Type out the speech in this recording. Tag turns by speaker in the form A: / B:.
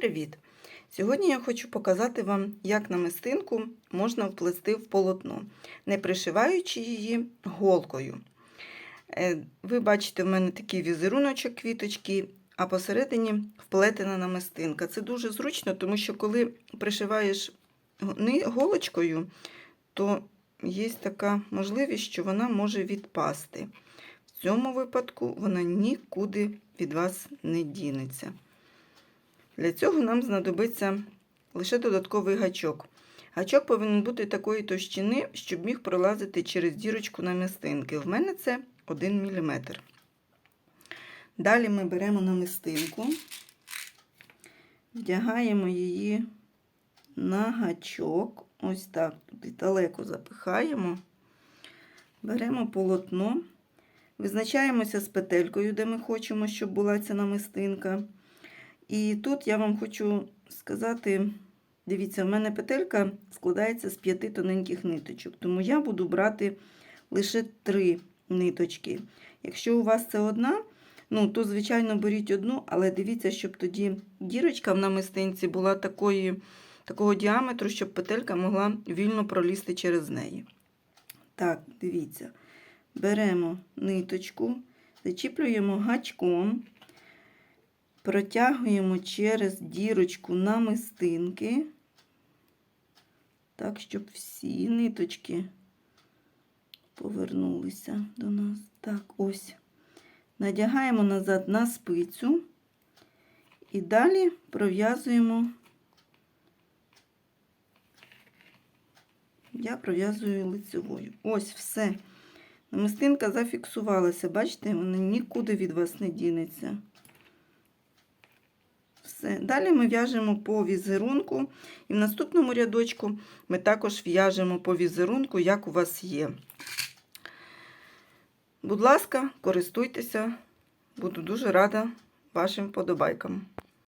A: привіт! Сьогодні я хочу показати вам, як намистинку можна вплести в полотно, не пришиваючи її голкою. Е, Ви бачите, в мене такий візеруночок квіточки, а посередині вплетена намистинка. Це дуже зручно, тому що коли пришиваєш голочкою, то є така можливість, що вона може відпасти. В цьому випадку вона нікуди від вас не дінеться. Для цього нам знадобиться лише додатковий гачок. Гачок повинен бути такої товщини, щоб міг пролазити через дірочку намистинки. В мене це 1 мм. Далі ми беремо намистинку, вдягаємо її на гачок. Ось так, туди далеко запихаємо. Беремо полотно, визначаємося з петелькою, де ми хочемо, щоб була ця намистинка. І тут я вам хочу сказати: дивіться, в мене петелька складається з п'яти тоненьких ниточок, тому я буду брати лише три ниточки. Якщо у вас це одна, ну, то, звичайно, беріть одну, але дивіться, щоб тоді дірочка в намистинці була такої, такого діаметру, щоб петелька могла вільно пролізти через неї. Так, дивіться, беремо ниточку, зачіплюємо гачком протягуємо через дірочку намистинки, так, щоб всі ниточки повернулися до нас. Так, ось. Надягаємо назад на спицю і далі пров'язуємо. Я пров'язую лицевою. Ось все. Намистинка зафіксувалася. Бачите, вона нікуди від вас не дінеться. Все. Далі ми в'яжемо по візерунку, і в наступному рядочку ми також в'яжемо по візерунку, як у вас є. Будь ласка, користуйтеся, буду дуже рада вашим подобайкам.